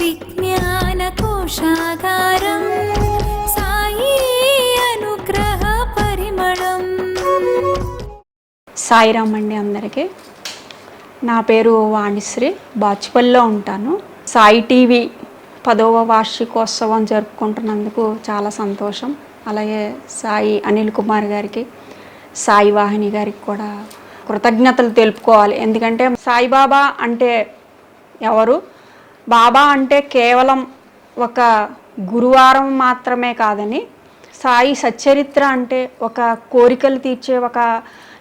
विज्ञानकोशागारं సాయి అనుగ్రహ పరిమళం. సాయిరామ్ అండి అందరికీ. నా పేరు వాణిశ్రీ బాచుపల్లిలో ఉంటాను. సాయి టీవీ పదవ వార్షికోత్సవం జరుపుకుంటున్నందుకు చాలా సంతోషం. అలాగే సాయి అనిల్ కుమార్ గారికి సాయి వాహిని గారికి కూడా కృతజ్ఞతలు తెలుపుకోవాలి. ఎందుకంటే సాయిబాబా అంటే ఎవరు? బాబా అంటే కేవలం ఒక గురువారం మాత్రమే కాదని సాయి సచ్చరిత్ర అంటే ఒక కోరికలు తీర్చే ఒక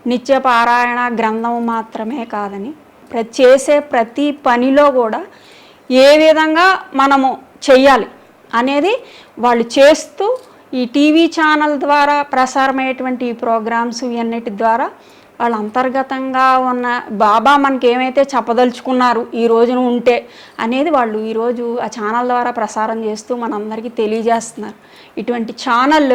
నిత్య పారాయణ గ్రంథం మాత్రమే కాదని ప్ర- చేసే ప్రతి పనిలో కూడా ఏ విధంగా మనము చెయ్యాలి అనేది వాళ్ళు చేస్తూ ఈ టీవీ ఛానల్ ద్వారా ప్రసారమయ్యేటువంటి ఈ ప్రోగ్రామ్స్ ఇవన్నిటి ద్వారా వాళ్ళు అంతర్గతంగా ఉన్న బాబా మనకి ఏమైతే చెప్పదలుచుకున్నారు ఈ రోజున ఉంటే అనేది వాళ్ళు ఈరోజు ఆ ఛానల్ ద్వారా ప్రసారం చేస్తూ మనందరికీ తెలియజేస్తున్నారు. ఇటువంటి ఛానల్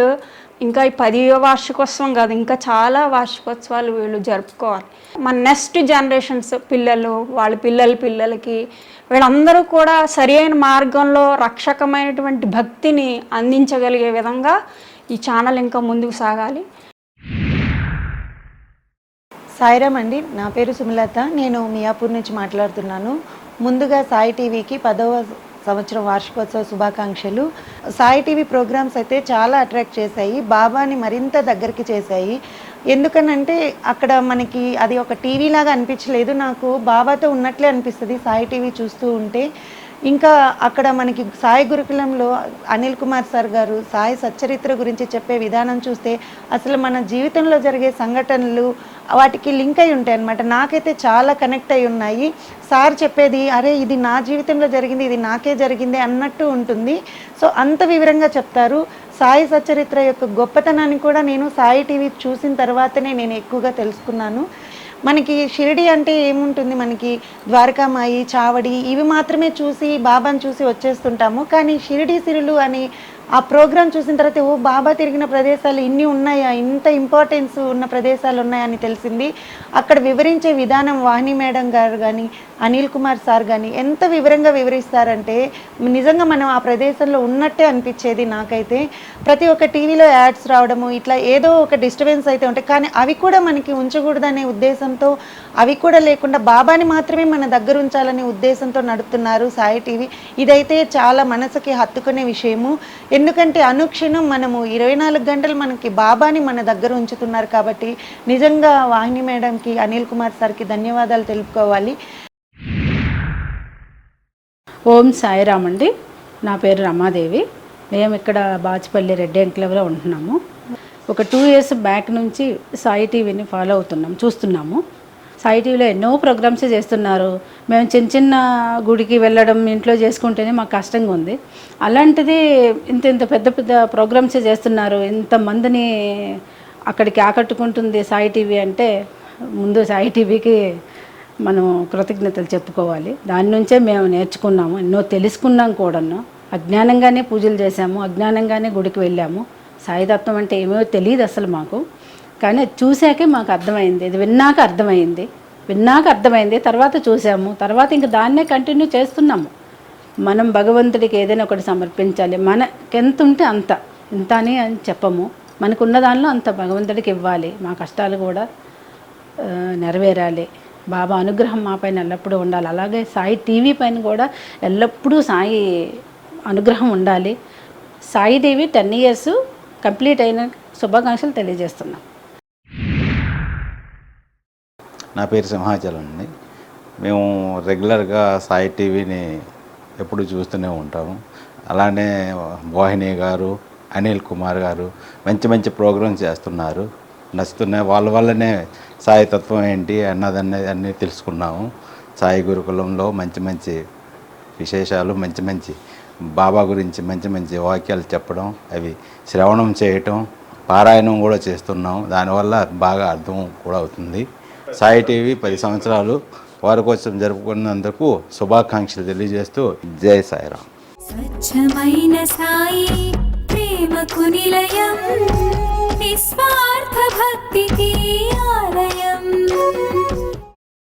ఇంకా ఈ పదివ వార్షికోత్సవం కాదు ఇంకా చాలా వార్షికోత్సవాలు వీళ్ళు జరుపుకోవాలి. మన నెక్స్ట్ జనరేషన్స్ పిల్లలు వాళ్ళ పిల్లల పిల్లలకి వీళ్ళందరూ కూడా సరి అయిన మార్గంలో రక్షకమైనటువంటి భక్తిని అందించగలిగే విధంగా ఈ ఛానల్ ఇంకా ముందుకు సాగాలి. సాయిరామ్ అండి. నా పేరు సుమలత. నేను మియాపూర్ నుంచి మాట్లాడుతున్నాను. ముందుగా సాయి టీవీకి పదవ సంవత్సరం వార్షికోత్సవ శుభాకాంక్షలు. సాయి టీవీ ప్రోగ్రామ్స్ అయితే చాలా అట్రాక్ట్ చేశాయి. బాబాని మరింత దగ్గరికి చేశాయి. ఎందుకనంటే అక్కడ మనకి అది ఒక టీవీ లాగా అనిపించలేదు. నాకు బాబాతో ఉన్నట్లే అనిపిస్తుంది సాయి టీవీ చూస్తూ ఉంటే. ఇంకా అక్కడ మనకి సాయి గురుకులంలో అనిల్ కుమార్ సార్ గారు సాయి సచ్చరిత్ర గురించి చెప్పే విధానం చూస్తే అసలు మన జీవితంలో జరిగే సంఘటనలు వాటికి లింక్ అయి ఉంటాయి అనమాట నాకైతే చాలా కనెక్ట్ అయి ఉన్నాయి. సార్ చెప్పేది అరే ఇది నా జీవితంలో జరిగింది ఇది నాకే జరిగింది అన్నట్టు ఉంటుంది. సో అంత వివరంగా చెప్తారు. సాయి సచ్చరిత్ర యొక్క గొప్పతనాన్ని కూడా నేను సాయి టీవీ చూసిన తర్వాతనే నేను ఎక్కువగా తెలుసుకున్నాను. మనకి షిరిడి అంటే ఏముంటుంది? మనకి ద్వారకామాయి చావడి ఇవి మాత్రమే చూసి బాబాని చూసి వచ్చేస్తుంటాము. కానీ షిరిడి సిరులు అని ఆ ప్రోగ్రాం చూసిన తర్వాత ఓ బాబా తిరిగిన ప్రదేశాలు ఇన్ని ఉన్నాయా? ఇంత ఇంపార్టెన్స్ ఉన్న ప్రదేశాలు ఉన్నాయని తెలిసింది. అక్కడ వివరించే విధానం వాహిని మేడం గారు కానీ అనిల్ కుమార్ సార్ కానీ ఎంత వివరంగా వివరిస్తారంటే నిజంగా మనం ఆ ప్రదేశంలో ఉన్నట్టే అనిపించేది నాకైతే. ప్రతి ఒక్క టీవీలో యాడ్స్ రావడము ఇట్లా ఏదో ఒక డిస్టర్బెన్స్ అయితే ఉంటాయి కానీ అవి కూడా మనకి ఉంచకూడదనే ఉద్దేశంతో అవి కూడా లేకుండా బాబాని మాత్రమే మన దగ్గర ఉంచాలనే ఉద్దేశంతో నడుపుతున్నారు సాయి టీవీ. ఇదైతే చాలా మనసుకి హత్తుకునే విషయము. ఎందుకంటే అనుక్షణం మనము ఇరవై నాలుగు గంటలు మనకి బాబాని మన దగ్గర ఉంచుతున్నారు కాబట్టి నిజంగా వాహిని మేడంకి అనిల్ కుమార్ సార్కి ధన్యవాదాలు తెలుపుకోవాలి. ఓం సాయిరామ్ అండి. నా పేరు రమాదేవి. మేము ఇక్కడ బాచిపల్లి రెడ్డి ఎంక్లవ్లో ఉంటున్నాము. ఒక టూ ఇయర్స్ బ్యాక్ నుంచి సాయి టీవీని ఫాలో అవుతున్నాం చూస్తున్నాము. సాయి టీవీలో ఎన్నో ప్రోగ్రామ్స్ చేస్తున్నారు. మేము చిన్న చిన్న గుడికి వెళ్ళడం ఇంట్లో చేసుకుంటేనే మాకు కష్టంగా ఉంది. అలాంటిది ఇంత ఇంత పెద్ద పెద్ద ప్రోగ్రామ్స్ చేస్తున్నారు. ఇంతమందిని అక్కడికి ఆకట్టుకుంటుంది సాయి టీవీ అంటే ముందు సాయి టీవీకి మనం కృతజ్ఞతలు చెప్పుకోవాలి. దాని నుంచే మేము నేర్చుకున్నాము. ఎన్నో తెలుసుకున్నాం కూడాను. అజ్ఞానంగానే పూజలు చేశాము. అజ్ఞానంగానే గుడికి వెళ్ళాము. సాయిదత్వం అంటే ఏమో తెలియదు అసలు మాకు. కానీ అది చూశాకే మాకు అర్థమైంది. ఇది విన్నాక అర్థమైంది. విన్నాక అర్థమైంది. తర్వాత చూసాము తర్వాత ఇంక దాన్నే కంటిన్యూ చేస్తున్నాము. మనం భగవంతుడికి ఏదైనా ఒకటి సమర్పించాలి. మనకెంత ఉంటే అంత. ఇంత అని అని చెప్పము. మనకున్న దానిలో అంత భగవంతుడికి ఇవ్వాలి. మా కష్టాలు కూడా నెరవేరాలి. బాబా అనుగ్రహం మా పైన ఎల్లప్పుడూ ఉండాలి. అలాగే సాయి టీవీ పైన కూడా ఎల్లప్పుడూ సాయి అనుగ్రహం ఉండాలి. సాయిదేవి టెన్ ఇయర్స్ కంప్లీట్ అయిన శుభాకాంక్షలు తెలియజేస్తున్నాం. నా పేరు సింహాచలం అండి. మేము రెగ్యులర్గా సాయి టీవీని ఎప్పుడు చూస్తూనే ఉంటాము. అలానే వాహిని గారు అనిల్ కుమార్ గారు మంచి మంచి ప్రోగ్రామ్స్ చేస్తున్నారు. నచ్చుతున్నాయి వాళ్ళ వల్లనే సాయి తత్వం ఏంటి అన్నదన్నది అన్నీ తెలుసుకున్నాము. సాయి గురుకులంలో మంచి మంచి విశేషాలు మంచి మంచి బాబా గురించి మంచి మంచి వాక్యాలు చెప్పడం అవి శ్రవణం చేయటం పారాయణం కూడా చేస్తున్నాం దానివల్ల బాగా అర్థం కూడా అవుతుంది. సాయి టీవీ పది సంవత్సరాలు వారికోసం జరుపుకున్నందుకు శుభాకాంక్షలు తెలియజేస్తూ జై సాయిరామ్. స్వచ్ఛమైన సాయి ప్రేమకు నిలయం నిస్వార్థ భక్తికి ఆలయం.